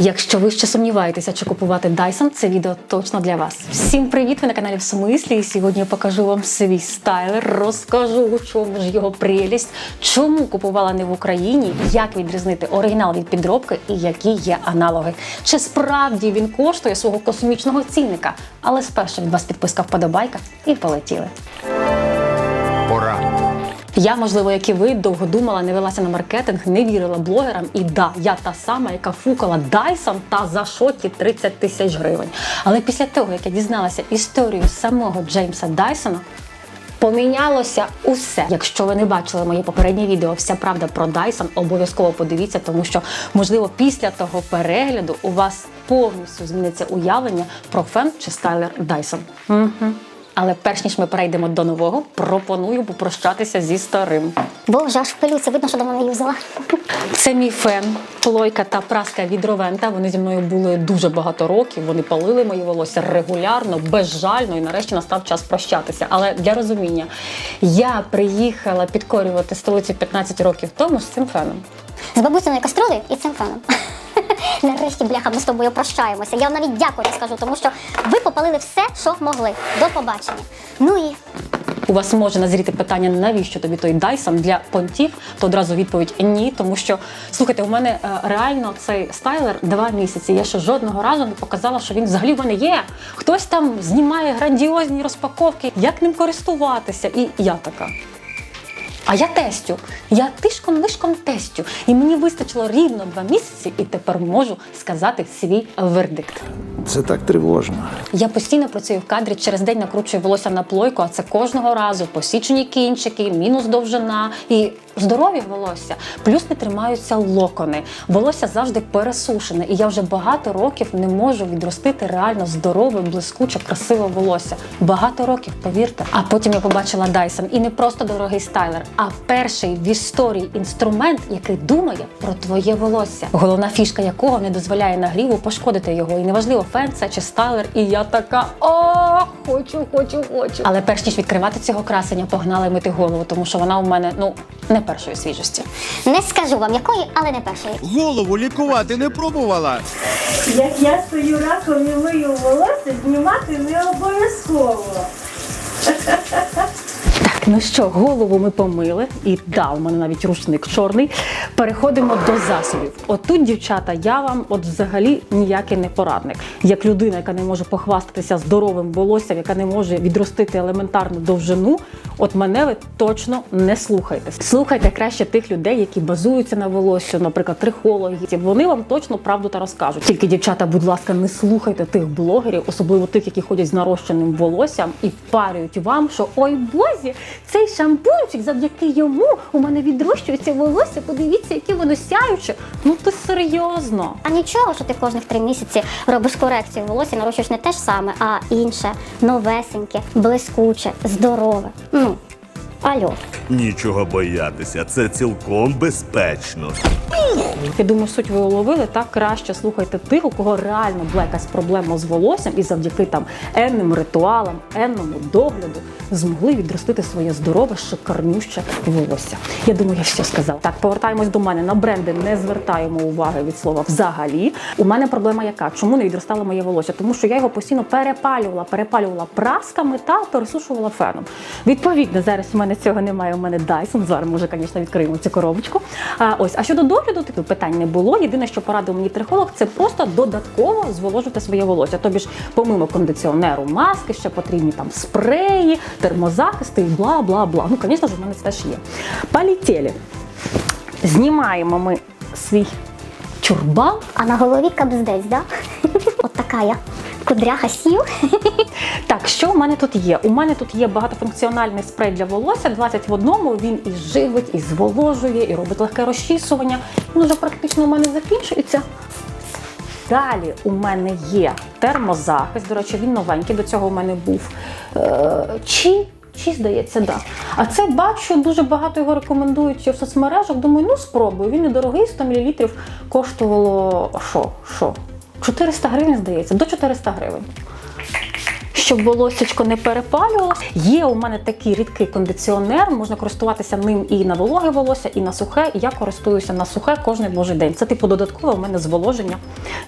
Якщо ви ще сумніваєтеся, чи купувати Dyson, це відео точно для вас. Всім привіт! Ви на каналі в. І сьогодні я покажу вам свій стайлер, розкажу, у чому ж його прелість, чому купувала не в Україні, як відрізнити оригінал від підробки і які є аналоги. Чи справді він коштує свого космічного цінника? Але спершу від вас підписка вподобайка і полетіли. Я, можливо, як і ви, довго думала, не велася на маркетинг, не вірила блогерам. І да, я та сама, яка фукала Dyson та за шокі 30 тисяч гривень. Але після того, як я дізналася історію самого Джеймса Дайсона, Помінялося усе. Якщо ви не бачили моє попереднє відео, вся правда про Dyson, обов'язково подивіться, тому що можливо після того перегляду у вас повністю зміниться уявлення про фен чи стайлер Dyson. Угу. Але перш ніж ми перейдемо до нового, пропоную попрощатися зі старим. Боже, аж в пилюці, видно, що давно не юзала. Це мій фен, плойка та праска від Ровента. Вони зі мною були дуже багато років. Вони палили моє волосся регулярно, безжально, і нарешті настав час прощатися. Але для розуміння, я приїхала підкорювати столицю 15 років тому з цим феном. З бабусиною каструлею і цим феном. Нарешті, бляха, ми з тобою прощаємося. Я вам навіть дякую скажу, тому що ви попалили все, що могли. До побачення. Ну і У вас може назріти питання, навіщо тобі той Dyson для понтів, то одразу відповідь ні. Тому що слухайте, у мене е, реально цей стайлер два місяці. Я ще жодного разу не показала, що він взагалі в мене є. Хтось там знімає грандіозні розпаковки, як ним користуватися. І я така. А я тестю. Я тишком лишком тестю. І мені вистачило рівно два місяці, і тепер можу сказати свій вердикт. Це так тривожно. Я постійно працюю в кадрі, через день накручую волосся на плойку, а це кожного разу посічені кінчики, мінус довжина і здорові волосся. Плюс не тримаються локони. Волосся завжди пересушене, і я вже багато років не можу відростити реально здорове, блискуче, красиве волосся. Багато років, повірте. А потім я побачила Dyson. І не просто дорогий стайлер, а перший в історії інструмент, який думає про твоє волосся. Головна фішка якого не дозволяє нагріву пошкодити його. І неважливо, фен чи стайлер. І я така о, хочу, хочу, хочу. Але перш ніж відкривати цього красення, погнали мити голову, тому що вона у мене ну не першої свіжості. не скажу вам якої, але не першої. Голову лікувати не пробувала. Як я стою раком і мию волосся, знімати не обов'язково. Ну що, голову ми помили, і да, у мене навіть рушник чорний. Переходимо до засобів. Отут, дівчата, я вам от взагалі ніякий не порадник. Як людина, яка не може похвастатися здоровим волоссям, яка не може відростити елементарну довжину, от мене ви точно не слухайте. Слухайте краще тих людей, які базуються на волосся, наприклад, трихологи. Вони вам точно правду та розкажуть. Тільки, дівчата, будь ласка, не слухайте тих блогерів, особливо тих, які ходять з нарощеним волоссям і парюють вам, що ой бозі, цей шампунчик, завдяки йому у мене відрощується волосся. Подивіться, яке воно сяюче. Ну ти серйозно. А нічого, що ти кожних три місяці робиш корекцію волосся, нарощуєш не те ж саме, а інше, новесеньке, блискуче, здорове. Ну, алло. Нічого боятися, це цілком безпечно. Я думаю, суть ви уловили так краще слухайте тих, у кого реально була якась проблема з волоссям, і завдяки там енним ритуалам, енному догляду змогли відростити своє здорове, шикарнюще волосся. Я думаю, я все сказала. Так, повертаємось до мене. На бренди не звертаємо уваги від слова взагалі. У мене проблема яка? Чому не відростало моє волосся? Тому що я його постійно перепалювала, перепалювала прасками та пересушувала феном. Відповідно, зараз у мене цього немає. У мене Dyson. Зараз ми вже, звісно, відкриємо цю коробочку. А ось, а щодо догляду, типу питань не було. Єдине, що порадив мені трихолог, це просто додатково зволожити своє волосся. Тобі ж, помимо кондиціонеру, маски, ще потрібні там спреї, термозахисти і бла бла бла. Ну, звісно ж, у мене це теж є. Полетіли. Знімаємо ми свій чурбан. А на голові кабздець, да? От така я. Кудряха сів. Так, що у мене тут є? У мене тут є багатофункціональний спрей для волосся, 20 в одному. Він і живить, і зволожує, і робить легке розчісування. Він вже практично у мене закінчується. Далі у мене є термозахист. До речі, він новенький. До цього у мене був е, чи. Чи здається, да. А це бачу, дуже багато його рекомендують в соцмережах. Думаю, ну спробую. Він недорогий, 100 мл коштувало що? Що? 400 гривень, здається, до 400 гривень. Щоб волосечко не перепалювалося. Є у мене такий рідкий кондиціонер, можна користуватися ним і на вологе волосся, і на сухе. І я користуюся на сухе кожен божий день. Це типу додаткове у мене зволоження,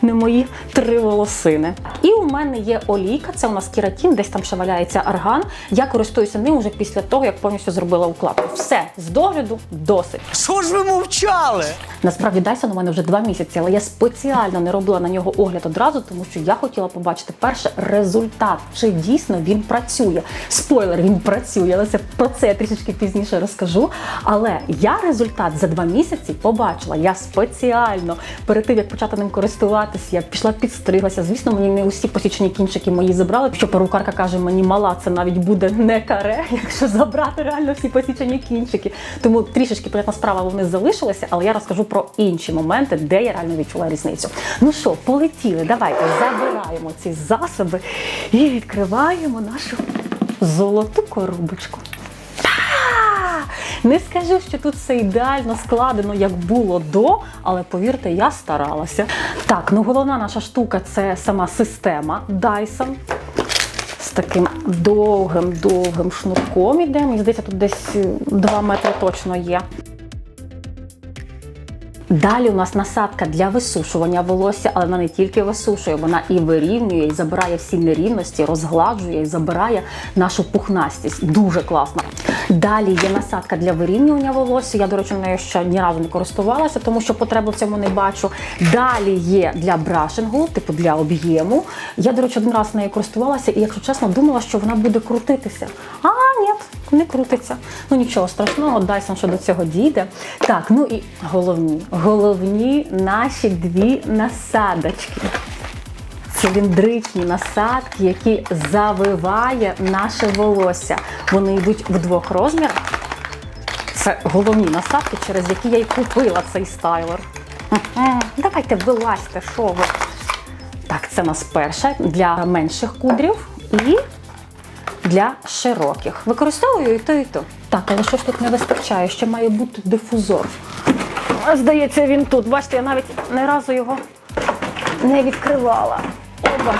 не мої три волосини. І у мене є олійка, це у нас кератін, десь там ще валяється арган. Я користуюся ним уже після того, як повністю зробила укладку. Все з догляду досить. Що ж ви мовчали? Насправді Dyson у мене вже два місяці, але я спеціально не робила на нього огляд одразу, тому що я хотіла побачити перше результат, чи дійсно він працює. Спойлер, він працює, але це про це я трішечки пізніше розкажу. Але я результат за два місяці побачила. Я спеціально перед тим як почати ним користуватися, я пішла підстриглася. Звісно, мені не усі посічені кінчики мої забрали. Що перукарка каже, мені мала, це навіть буде не каре, якщо забрати реально всі посічені кінчики. Тому трішечки приятна справа вони залишилися, але я розкажу про інші моменти, де я реально відчула різницю. Ну що, полетіли, давайте забираємо ці засоби і відкриваємо нашу золоту коробочку. Не скажу, що тут все ідеально складено, як було до, але повірте, я старалася. Так, ну головна наша штука це сама система Dyson. З таким довгим-довгим шнурком іде. Мені здається, тут десь 2 метри точно є. Далі у нас насадка для висушування волосся, але вона не тільки висушує, вона і вирівнює, і забирає всі нерівності, розгладжує і забирає нашу пухнастість. Дуже класно. Далі є насадка для вирівнювання волосся. Я, до речі, нею ще ні разу не користувалася, тому що потреби в цьому не бачу. Далі є для брашингу, типу для об'єму. Я, до речі, один раз нею користувалася, і, якщо чесно, думала, що вона буде крутитися. А, ні, не крутиться. Ну нічого страшного, Dyson що до цього дійде. Так, ну і головні, головні наші дві насадочки. Циліндричні насадки, які завиває наше волосся. Вони йдуть в двох розмірах. Це головні насадки, через які я й купила цей стайлер. Давайте вилазьте, що ви. Так, це у нас перша для менших кудрів і для широких. Використовую і то, і то. Так, але щось тут не вистачає, ще має бути дифузор. Здається, він тут. Бачите, я навіть не разу його не відкривала. Оба.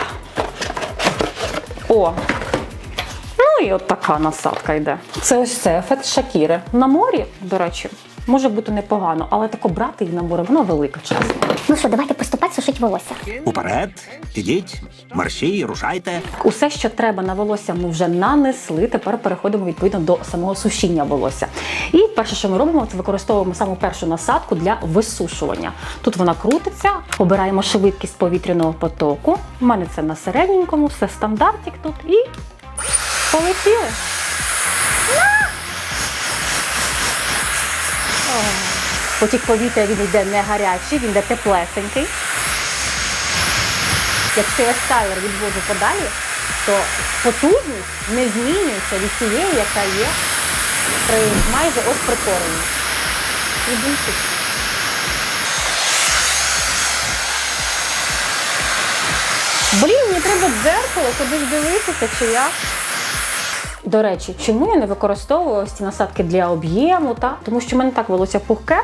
О. Ну і от така насадка йде. Це ось це ефект Шакіри. На морі, до речі, може бути непогано, але тако брати її на море, воно велике, чесно. Ну що, давайте приступати сушити волосся. Уперед, ідіть, марші, рушайте. Усе, що треба на волосся, ми вже нанесли. Тепер переходимо відповідно до самого сушіння волосся. І перше, що ми робимо, це використовуємо саму першу насадку для висушування. Тут вона крутиться, обираємо швидкість повітряного потоку. У мене це на середненькому, все стандартик тут і полетіли. Потік повітря він йде не гарячий, він йде теплесенький. Якщо я стайлер відводжу подалі, то потужність не змінюється від тієї, яка є при майже ось прикоренні. Ідентично. Блін, мені треба дзеркало, куди ж дивитися, чи я. До речі, чому я не використовую ось ці насадки для об'єму? Та? Тому що в мене так волосся пухке,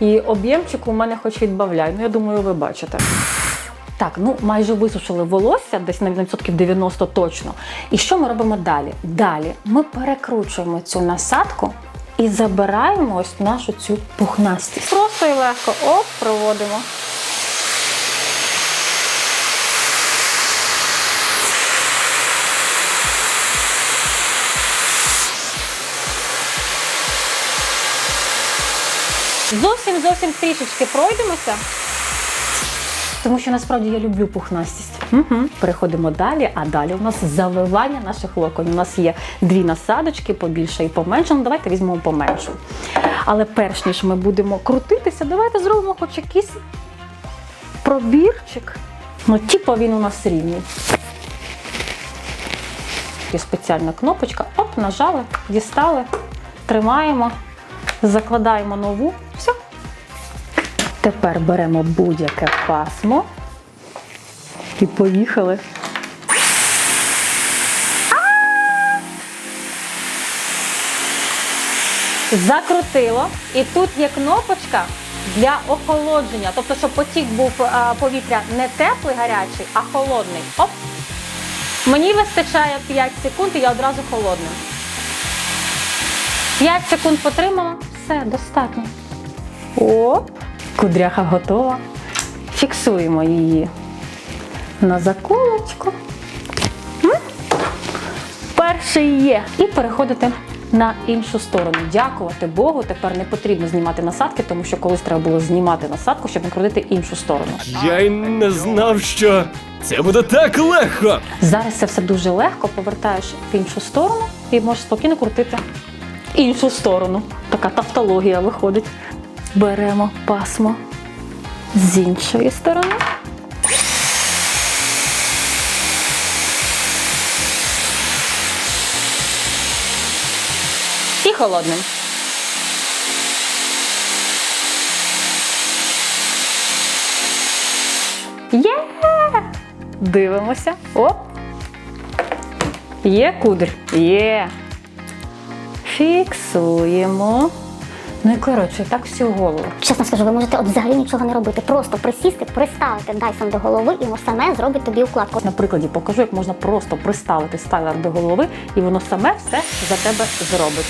і об'ємчик у мене хоч відбавляй. Ну, я думаю, ви бачите. Так, ну майже висушили волосся, десь на відсотків 90 точно. І що ми робимо далі? Далі ми перекручуємо цю насадку і забираємо ось нашу цю пухнастість. Просто і легко. Оп, проводимо. Зовсім зовсім трішечки пройдемося. Тому що насправді я люблю пухнастість. Угу. Переходимо далі, а далі у нас завивання наших локонів. У нас є дві насадочки, побільше і поменше. Ну, давайте візьмемо поменшу. Але перш ніж ми будемо крутитися, давайте зробимо хоч якийсь пробірчик. Ну, типу він у нас рівний. Є спеціальна кнопочка. Оп, нажали, дістали, тримаємо, закладаємо нову. Тепер беремо будь-яке пасмо і поїхали. Закрутило. І тут є кнопочка для охолодження. Тобто, щоб потік був повітря не теплий гарячий, а холодний. Оп. Мені вистачає 5 секунд, і я одразу холодна. 5 секунд потримала, все, достатньо. Оп, кудряха готова. Фіксуємо її на заколочку. Перший є. І переходите на іншу сторону. Дякувати Богу, тепер не потрібно знімати насадки, тому що колись треба було знімати насадку, щоб накрутити іншу сторону. Я й не знав, що це буде так легко. Зараз це все дуже легко, повертаєш в іншу сторону і можеш спокійно крутити іншу сторону. Така тавтологія виходить. Беремо пасмо з іншої сторони. І холодним. Є! Дивимося. Оп! Є кудр? Є. Фіксуємо. Ну і коротше, так всю голову. Чесно скажу, ви можете от взагалі нічого не робити. Просто присісти, приставити Dyson до голови, і воно саме зробить тобі укладку. На прикладі покажу, як можна просто приставити стайлер до голови, і воно саме все за тебе зробить.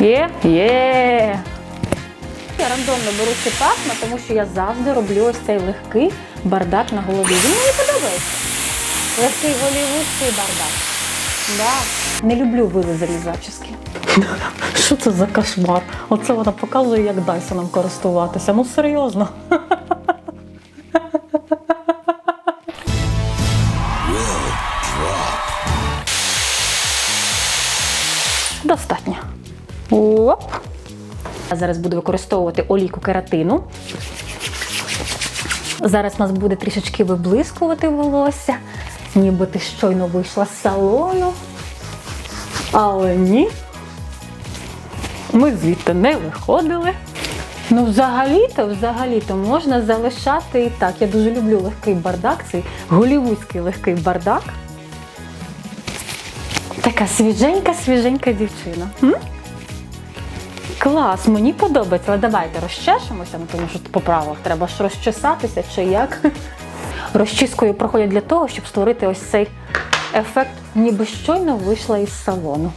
Є, є. Я рандомно беру ці пасма, тому що я завжди роблю ось цей легкий бардак на голові. Він мені подобається. Легкий голівудський бардак. Да. Не люблю вилизані зачіски. Що це за кошмар? Оце вона показує, як Дайсоном користуватися. Ну серйозно. Достатньо. Оп. Я зараз буду використовувати олійку кератину. Зараз нас буде трішечки виблискувати волосся, ніби ти щойно вийшла з салону. Але ні. Ми звідти не виходили. Ну, взагалі-то, взагалі-то можна залишати і так. Я дуже люблю легкий бардак, цей голівудський легкий бардак. Така свіженька, свіженька дівчина. М? Клас, мені подобається, але давайте розчешемося, ну, тому що по правилах треба ж розчесатися чи як. Розчіскою проходять для того, щоб створити ось цей ефект, ніби щойно вийшла із салону.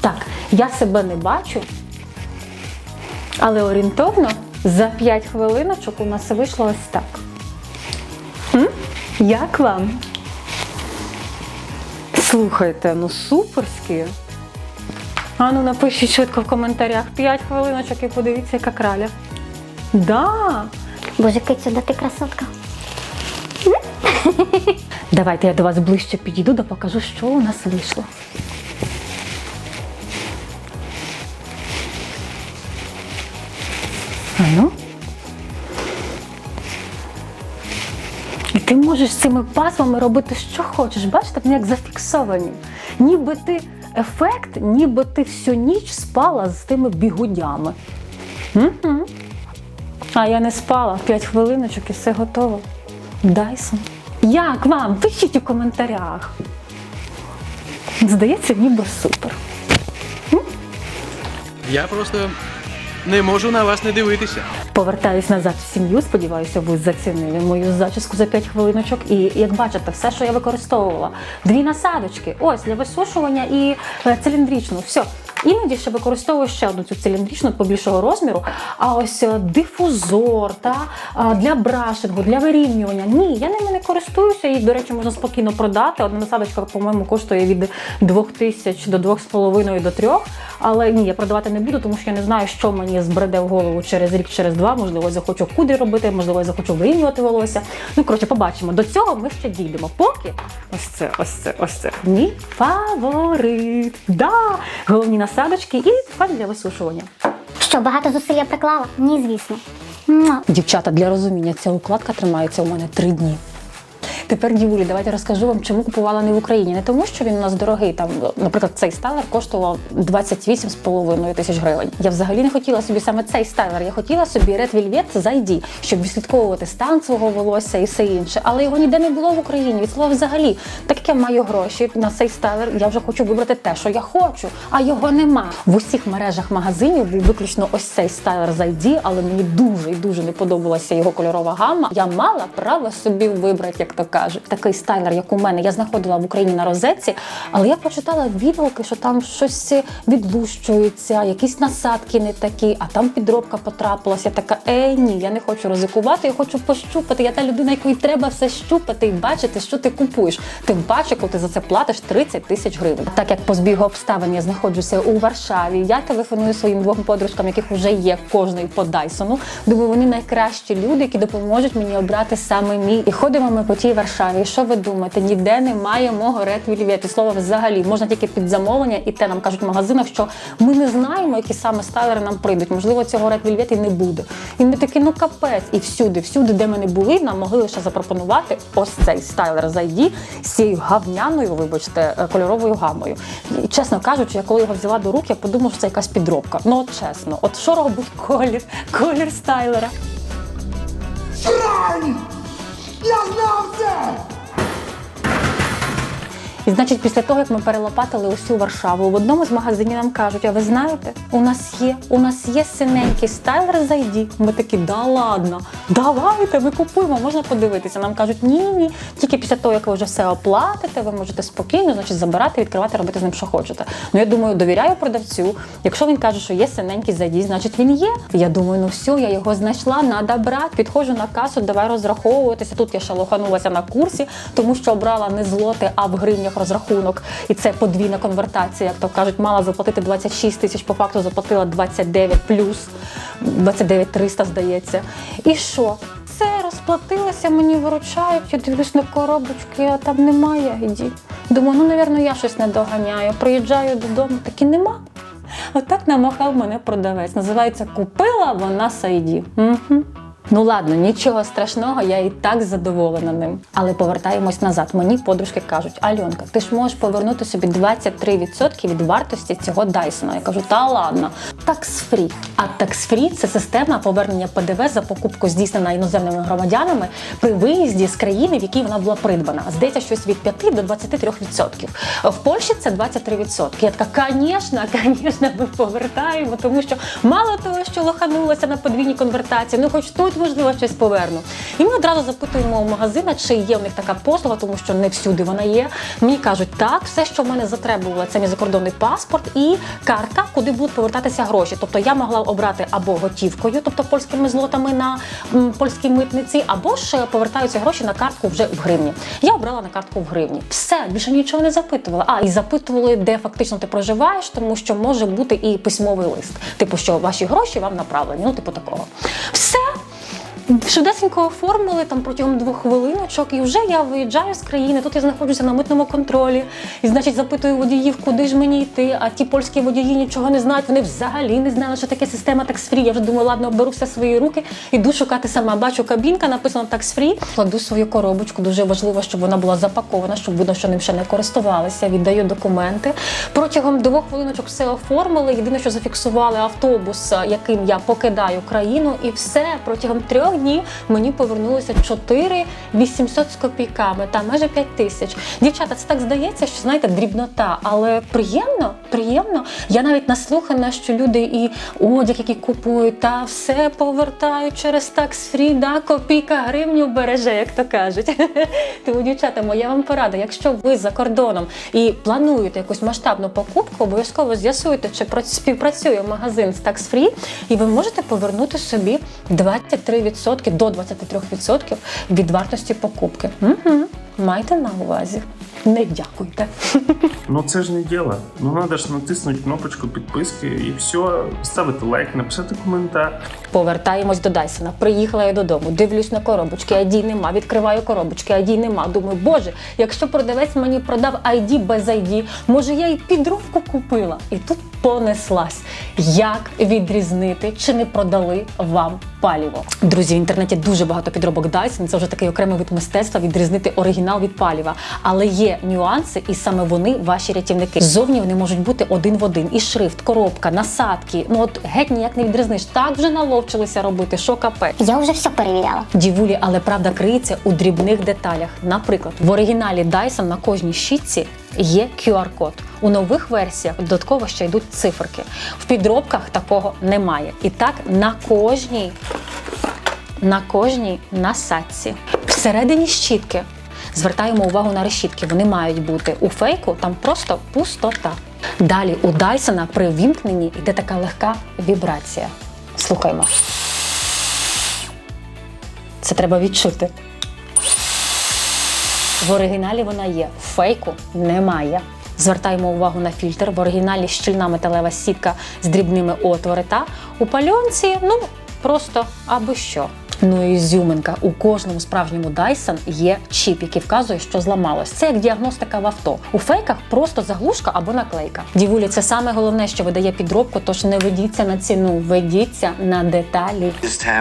Так, я себе не бачу, але орієнтовно за 5 хвилиночок у нас вийшло ось так. М? Як вам? Слухайте, ну суперськи. А ну напишіть швидко в коментарях 5 хвилиночок і подивіться, яка краля. Да. Боже, кицю, да ти красотка. Давайте я до вас ближче підійду, да покажу, що у нас вийшло. А ну. І ти можеш з цими пасмами робити, що хочеш. Бачите, вони як зафіксовані. Ніби ти ефект, ніби ти всю ніч спала з тими бігудями. Угу. А я не спала 5 хвилиночок і все готово. Дайсон. Як вам? Пишіть у коментарях. Здається, ніби супер. Я просто не можу на вас не дивитися. Повертаюсь назад в сім'ю. Сподіваюся, ви зацінили мою зачіску за 5 хвилиночок. І як бачите, все, що я використовувала, дві насадочки, ось для висушування і е, циліндричну. Все. Іноді ще використовую ще одну цю циліндричну побільшого розміру. А ось е, дифузор та для брашингу, для вирівнювання. Ні, я ними не користуюся. Їх, до речі, можна спокійно продати. Одна насадочка, по-моєму, коштує від 2000 до 2,5 до 3. Але ні, я продавати не буду, тому що я не знаю, що мені збреде в голову через рік, через два. Можливо, я захочу кудрі робити, можливо, я захочу вирівнювати волосся. Ну, коротше, побачимо. До цього ми ще дійдемо. Поки ось це, ось це, ось це. Мій фаворит. Да! Головні насадочки і фан для висушування. Що, багато зусиль я приклала? Ні, звісно. Дівчата, для розуміння, ця укладка тримається у мене три дні. Тепер, дівулі, давайте розкажу вам, чому купувала не в Україні. Не тому, що він у нас дорогий. Там, наприклад, цей стайлер коштував 28,5 тисяч гривень. Я взагалі не хотіла собі саме цей стайлер. Я хотіла собі Red Velvet з ID, щоб відслідковувати стан свого волосся і все інше. Але його ніде не було в Україні. Від слова взагалі. Так як я маю гроші на цей стайлер, я вже хочу вибрати те, що я хочу, а його нема. В усіх мережах магазинів був виключно ось цей стайлер з ID, але мені дуже і дуже не подобалася його кольорова гамма. Я мала право собі вибрати, як кажуть. Такий стайлер, як у мене, я знаходила в Україні на розетці, але я почитала відгуки, що там щось відлущується, якісь насадки не такі, а там підробка потрапилася. Така, ей, ні, я не хочу ризикувати, я хочу пощупати. Я та людина, якої треба все щупати і бачити, що ти купуєш. Тим паче, коли ти за це платиш 30 тисяч гривень. Так як по збігу обставин я знаходжуся у Варшаві, я телефоную своїм двом подружкам, яких вже є кожної по Дайсону. Думаю, вони найкращі люди, які допоможуть мені обрати саме мій. І ходимо ми по тій Варшаві. І що ви думаєте? Ніде немає мого Red Velvet. Слово взагалі можна тільки під замовлення, і те нам кажуть в магазинах, що ми не знаємо, які саме стайлери нам прийдуть. Можливо, цього Red Velvet і не буде. І ми такі, ну капець. І всюди, всюди, де ми не були, нам могли лише запропонувати ось цей стайлер з ID з цією гавняною, вибачте, е, кольоровою гамою. І, чесно кажучи, я коли його взяла до рук, я подумала, що це якась підробка. Ну от чесно, от що робить колір, колір стайлера. Nas mãos! І значить, після того, як ми перелопатили усю Варшаву, в одному з магазинів нам кажуть: а ви знаєте, у нас є, у нас є синенький стайлер з ID. Ми такі, да ладно, давайте, ми купуємо, можна подивитися. Нам кажуть, ні, ні. Тільки після того, як ви вже все оплатите, ви можете спокійно, значить, забирати, відкривати, робити з ним, що хочете. Ну я думаю, довіряю продавцю. Якщо він каже, що є синенький з ID, значить він є. Я думаю, ну все, я його знайшла, надо брати. Підходжу на касу, давай розраховуватися. Тут я ще лоханулася на курсі, тому що обрала не злоти, а в гривнях розрахунок. І це подвійна конвертація, як то кажуть, мала заплатити 26 тисяч, по факту заплатила 29 плюс 29 300, здається. І що? Це розплатилася, мені виручають. Я дивлюсь на коробочки, а там немає ID. Думаю, ну, напевно, я щось не доганяю. Приїжджаю додому, таки нема. Отак намахав мене продавець. Називається Купила вона Сайді. Угу. Ну ладно, нічого страшного, я і так задоволена ним. Але повертаємось назад. Мені подружки кажуть: Альонка, ти ж можеш повернути собі 23% від вартості цього Дайсона. Я кажу, та ладно. Такс-фрі. А такс-фрі це система повернення ПДВ за покупку здійснена іноземними громадянами при виїзді з країни, в якій вона була придбана. Здається, щось від 5 до 23%. В Польщі це 23%. Я така, звісно, звісно, ми повертаємо, тому що мало того, що лоханулася на подвійній конвертації, ну хоч тут можливо щось поверну. І ми одразу запитуємо у магазина, чи є в них така послуга, тому що не всюди вона є. Мені кажуть, так, все, що в мене затребувало, це мій закордонний паспорт і картка, куди будуть повертатися гроші. Тобто я могла обрати або готівкою, тобто польськими злотами на м, польській митниці, або ж повертаються гроші на картку вже в гривні. Я обрала на картку в гривні. Все, більше нічого не запитувала. А і запитували, де фактично ти проживаєш, тому що може бути і письмовий лист. Типу, що ваші гроші вам направлені. Ну, типу такого. Все. Швидесенько оформили там протягом двох хвилиночок, і вже я виїжджаю з країни. Тут я знаходжуся на митному контролі. І значить запитую водіїв, куди ж мені йти. А ті польські водії нічого не знають. Вони взагалі не знали, що таке система такс-фрі. Я вже думаю, ладно, беру все свої руки, іду шукати сама. Бачу кабінка, написано такс-фрі. Кладу свою коробочку. Дуже важливо, щоб вона була запакована, щоб видно, що ним ще не користувалися. Віддаю документи. Протягом двох хвилиночок все оформили. Єдине, що зафіксували автобус, яким я покидаю країну, і все протягом трьох днів мені повернулося 4 800 з копійками, та майже 5 тисяч. Дівчата, це так здається, що знаєте, дрібнота, але приємно, приємно. Я навіть наслухана, що люди і одяг, який купують, та все повертають через такс-фрі, да, копійка гривню береже, як то кажуть. Тому, дівчата, моя вам порада. Якщо ви за кордоном і плануєте якусь масштабну покупку, обов'язково з'ясуйте, чи співпрацює магазин з такс-фрі, і ви можете повернути собі 23% до 23% від вартості покупки. Угу. Майте на увазі. Не дякуйте. Ну це ж не діло. Ну треба ж натиснути кнопочку підписки і все, ставити лайк, написати коментар. Повертаємось до Дайсона. Приїхала я додому, дивлюсь на коробочки, ID нема. Відкриваю коробочки, ID нема. Думаю, боже, якщо продавець мені продав ID без ID, може я і підробку купила. І тут понеслась. Як відрізнити, чи не продали вам паліво. Друзі, в інтернеті дуже багато підробок Dyson. Це вже такий окремий вид мистецтва відрізнити оригінал від паліва. Але є нюанси, і саме вони ваші рятівники. Ззовні вони можуть бути один в один. І шрифт, коробка, насадки. Ну от геть ніяк не відрізниш. Так вже наловчилися робити, що капець. Я вже все перевіряла. Дівулі, але правда криється у дрібних деталях. Наприклад, в оригіналі Dyson на кожній щітці є QR-код. У нових версіях додатково ще йдуть циферки. В підробках такого немає. І так на кожній, на кожній насадці. Всередині щітки звертаємо увагу на решітки. Вони мають бути у фейку, там просто пустота. Далі у Дайсона при вімкненні йде така легка вібрація. Слухаймо. Це треба відчути. В оригіналі вона є, фейку немає. Звертаємо увагу на фільтр. В оригіналі щільна металева сітка з дрібними отвори. Та у пальонці, ну просто аби що. Ну і зюминка. У кожному справжньому Dyson є чіп, який вказує, що зламалось. Це як діагностика в авто. У фейках просто заглушка або наклейка. Дівулі, це саме головне, що видає підробку, тож не ведіться на ціну, ведіться на деталі.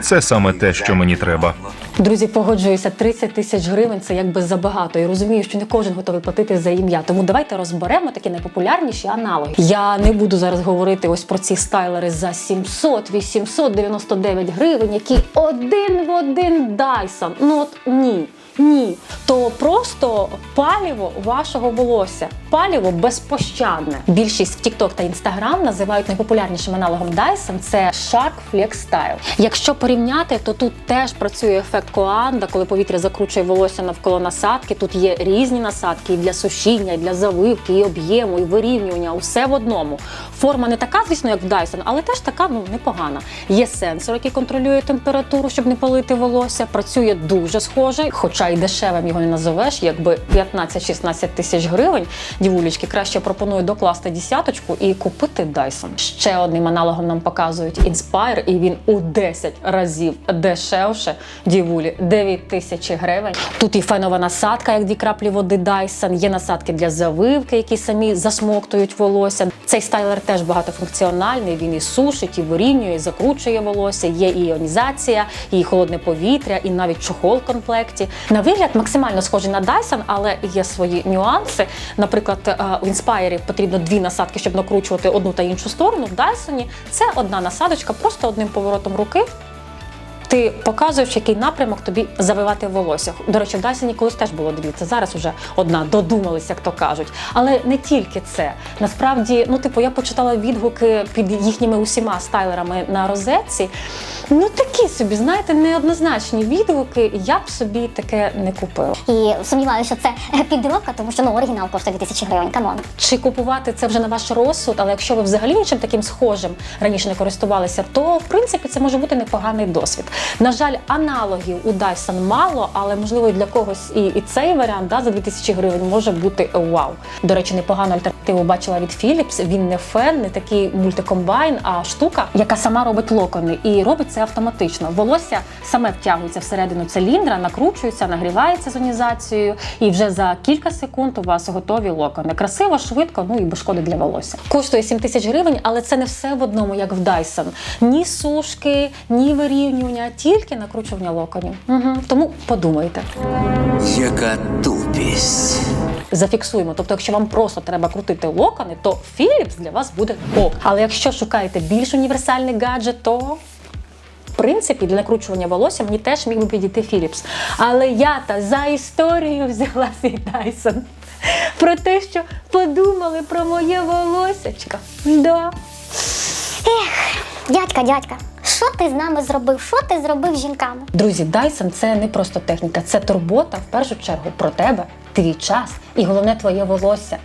Це саме те, що мені треба. Друзі, погоджуюся, 30 тисяч гривень це якби забагато. І розумію, що не кожен готовий платити за ім'я. Тому давайте розберемо такі найпопулярніші аналоги. Я не буду зараз говорити ось про ці стайлери за 700, 899 гривень, які один в один Dyson. Ну от ні. Ні, то просто паліво вашого волосся. Паліво безпощадне. Більшість в TikTok та Instagram називають найпопулярнішим аналогом Dyson це Shark Flex Style. Якщо порівняти, то тут теж працює ефект коанда, коли повітря закручує волосся навколо насадки. Тут є різні насадки і для сушіння, і для завивки, і об'єму, і вирівнювання. Усе в одному. Форма не така, звісно, як в Dyson, але теж така ну непогана. Є сенсор, який контролює температуру, щоб не палити волосся. Працює дуже схоже, хоча й дешевим його не назовеш, якби 15-16 тисяч гривень. Дівулечки краще пропоную докласти десяточку і купити Dyson. Ще одним аналогом нам показують Inspire, і він у 10 разів дешевше. Дівулі 9 тисяч гривень. Тут і фенова насадка, як дві краплі води Dyson. Є насадки для завивки, які самі засмоктують волосся. Цей стайлер теж багатофункціональний. Він і сушить, і вирівнює, і закручує волосся. Є і іонізація, і холодне повітря, і навіть чохол в комплекті. На вигляд максимально схожий на Dyson, але є свої нюанси. Наприклад, е, у Inspire потрібно дві насадки, щоб накручувати одну та іншу сторону. В Dyson це одна насадочка, просто одним поворотом руки. Ти показуєш, який напрямок тобі завивати волосся. До речі, в Dyson колись теж було дві. Це зараз уже одна додумалися, як то кажуть. Але не тільки це. Насправді, ну типу, я почитала відгуки під їхніми усіма стайлерами на розетці. Ну такі собі, знаєте, неоднозначні відгуки. Я б собі таке не купила. І сумніваюся, що це підробка, тому що ну оригінал коштує 2000 гривень. Камон. Чи купувати це вже на ваш розсуд, але якщо ви взагалі нічим таким схожим раніше не користувалися, то в принципі це може бути непоганий досвід. На жаль, аналогів у Dyson мало, але можливо для когось і, і цей варіант да, за 2000 гривень може бути вау. До речі, непогану альтернативу бачила від Philips. Він не фен, не такий мультикомбайн, а штука, яка сама робить локони, і робить це автоматично. Волосся саме втягується всередину циліндра, накручується, нагрівається зонізацією, і вже за кілька секунд у вас готові локони. Красиво, швидко, ну і без шкоди для волосся. Коштує 7 тисяч гривень, але це не все в одному, як в Dyson. Ні сушки, ні вирівнювання, тільки накручування локонів. Угу. Тому подумайте. Яка тупість. Зафіксуємо. Тобто, якщо вам просто треба крутити локони, то Philips для вас буде ок. Але якщо шукаєте більш універсальний гаджет, то в принципі для накручування волосся мені теж міг би підійти Philips. Але я та за історію взяла свій Dyson. Про те, що подумали про моє волоссячко. Да. Дядька, дядька, що ти з нами зробив? Що ти зробив жінками? Друзі, Dyson це не просто техніка, це турбота в першу чергу про тебе, твій час і головне твоє волосся.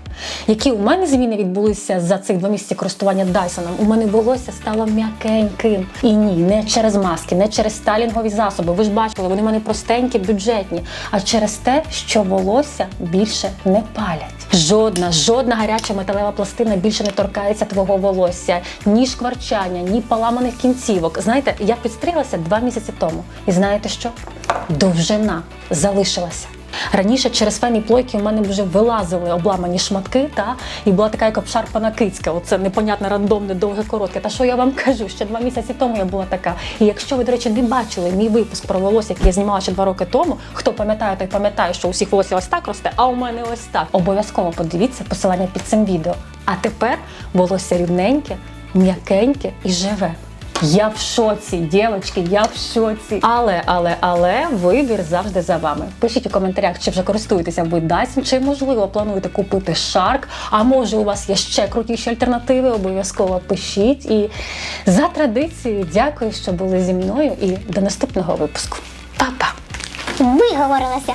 Які у мене зміни відбулися за цих два місяці користування Dyson? У мене волосся стало м'якеньким. І ні, не через маски, не через стайлінгові засоби. Ви ж бачили, вони в мене простенькі, бюджетні, а через те, що волосся більше не палять. Жодна, жодна гаряча металева пластина більше не торкається твого волосся, ні шкварчання, ні поламаних кінцівок. Знаєте, я підстриглася два місяці тому. І знаєте що? Довжина залишилася Раніше через фен і плойки у мене вже вилазили обламані шматки, та і була така як обшарпана кицька. Оце непонятне, рандомне, довге, коротке. Та що я вам кажу? Ще два місяці тому я була така. І якщо ви, до речі, не бачили мій випуск про волосся, який я знімала ще два роки тому, хто пам'ятає, той пам'ятає, що у всіх волосся ось так росте, а у мене ось так. Обов'язково подивіться посилання під цим відео. А тепер волосся рівненьке, м'якеньке і живе. Я в шоці, дівчатки, я в шоці. Але, але, але вибір завжди за вами. Пишіть у коментарях, чи вже користуєтеся ви Dyson, чи можливо плануєте купити Shark, а може у вас є ще крутіші альтернативи. Обов'язково пишіть. І за традицією, дякую, що були зі мною. І до наступного випуску. Па-па! Виговорилася.